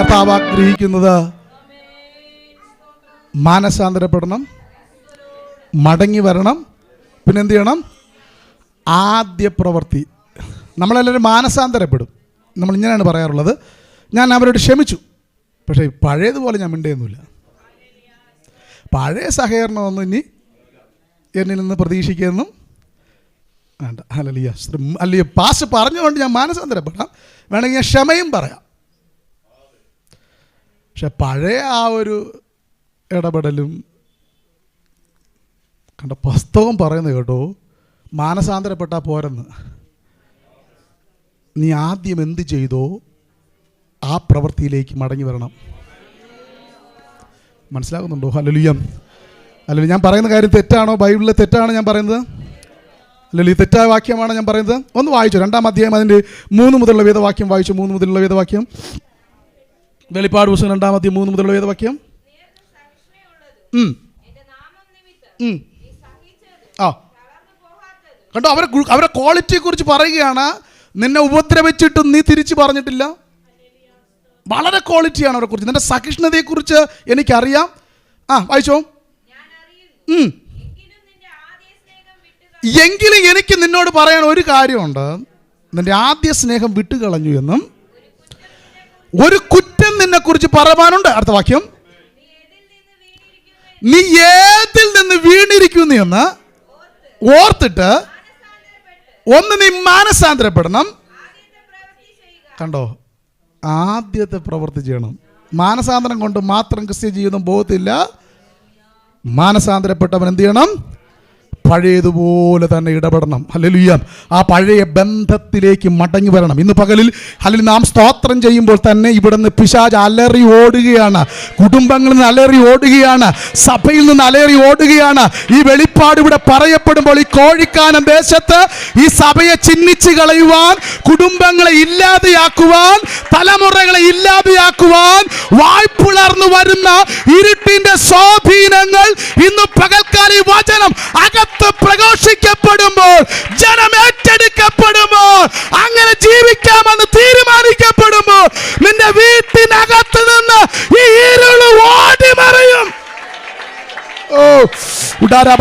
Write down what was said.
കർത്താവ് ആഗ്രഹിക്കുന്നത് മാനസാന്തരപ്പെടണം മടങ്ങി വരണം പിന്നെന്ത് ചെയ്യണം? ആദ്യ പ്രവൃത്തി. നമ്മളെല്ലാവരും മാനസാന്തരപ്പെടും. നമ്മൾ ഇങ്ങനെയാണ് പറയാറുള്ളത്. ഞാൻ അവരോട് ക്ഷമിച്ചു. പക്ഷേ പഴയതുപോലെ ഞാൻ മിണ്ടിയൊന്നുമില്ല. പഴയ സഹകരണമൊന്നും ഇനി എന്നിൽ നിന്ന് പ്രതീക്ഷിക്കുന്നു വേണ്ട. അല്ലല്ല അല്ലയോ പാസ് പറഞ്ഞുകൊണ്ട് ഞാൻ മാനസാന്തരപ്പെടാം. വേണമെങ്കിൽ ഞാൻ ക്ഷമയും പറയാം. പക്ഷെ പഴയ ആ ഒരു ഇടപെടലും കണ്ട പുസ്തകം പറയുന്നത് കേട്ടോ മാനസാന്തരപ്പെട്ടാൽ പോരെന്ന്. നീ ആദ്യം എന്ത് ചെയ്തോ ആ പ്രവൃത്തിയിലേക്ക് മടങ്ങി വരണം. മനസ്സിലാകുന്നുണ്ടോ? അല്ലലുയ്യം അല്ലല്ലോ ഞാൻ പറയുന്ന കാര്യം തെറ്റാണോ? ബൈബിളിലെ തെറ്റാണോ ഞാൻ പറയുന്നത്? അല്ലല്ലോ ഈ തെറ്റായ വാക്യമാണോ ഞാൻ പറയുന്നത്? ഒന്ന് വായിച്ചു. രണ്ടാം അധ്യായം അതിന്റെ മൂന്ന് മുതലുള്ള വേദവാക്യം വായിച്ചു? മൂന്ന് മുതലുള്ള വേദവാക്യം. വെളിപ്പാട് പുസ്തകം രണ്ടാമത്തെ മൂന്ന് മുതലുള്ള വേദവാക്യം ആ. കണ്ടോ അവരെ അവരെ ക്വാളിറ്റിയെ കുറിച്ച് പറയുകയാണ്. നിന്നെ ഉപദ്രവിച്ചിട്ടും നീ തിരിച്ചു പറഞ്ഞിട്ടില്ല. വളരെ ക്വാളിറ്റിയാണ് അവരെ കുറിച്ച്. നിന്റെ സഹിഷ്ണുതയെക്കുറിച്ച് എനിക്കറിയാം. ആ വായിച്ചോ. എങ്കിലും എനിക്ക് നിന്നോട് പറയാൻ ഒരു കാര്യമുണ്ട്. നിന്റെ ആദ്യ സ്നേഹം വിട്ടുകളഞ്ഞു എന്നും ഒരു കുറ്റം നിന്നെ കുറിച്ച് പറയാനുണ്ട് അടുത്ത വാക്യം. നീ ഏതിൽ നിന്ന് വീണിരിക്കുന്നു എന്ന് ഓർത്തിട്ട് ഒന്ന് നീ മാനസാന്തരപ്പെടണം. കണ്ടോ? ആദ്യത്തെ പ്രവൃത്തി ചെയ്യണം. മാനസാന്തരം കൊണ്ട് മാത്രം ക്രിസ്ത്യ ജീവിതം പോകത്തില്ല. മാനസാന്തരപ്പെട്ടവൻ എന്ത് ചെയ്യണം? പഴയതുപോലെ തന്നെ ഇടപെടണം. ഹല്ലേലൂയ. ആ പഴയ ബന്ധത്തിലേക്ക് മടങ്ങി വരണം. ഇന്ന് പകലിൽ അല്ലെങ്കിൽ നാം സ്തോത്രം ചെയ്യുമ്പോൾ തന്നെ ഇവിടുന്ന് പിശാജ് അലറി ഓടുകയാണ്. കുടുംബങ്ങളിൽ നിന്ന് അലറി ഓടുകയാണ്. സഭയിൽ നിന്ന് അലറി ഓടുകയാണ്. ഈ വെളിപ്പാട് ഇവിടെ പറയപ്പെടുമ്പോൾ ഈ കോഴിക്കാനം ദേശത്ത് ഈ സഭയെ ചിഹ്നിച്ച് കളയുവാൻ കുടുംബങ്ങളെ ഇല്ലാതെയാക്കുവാൻ തലമുറകളെ ഇല്ലാതെയാക്കുവാൻ വായ്പുളർന്നു വരുന്ന ഇരുട്ടിന്റെ സ്വാധീനങ്ങൾ ഇന്ന് പകൽക്കാലി വചനം അകത്ത് പ്രഘോഷിക്കപ്പെടുമ്പോൾ ജനം ഏറ്റെടുക്കപ്പെടുമ്പോൾ അങ്ങനെ ജീവിക്കാമെന്ന് തീരുമാനിക്കപ്പെടുമ്പോൾ നിന്റെ വീട്ടിനകത്ത് നിന്ന് ഈ ഇരുൾ ഓടി മറയും ഓ ഉടാരാ.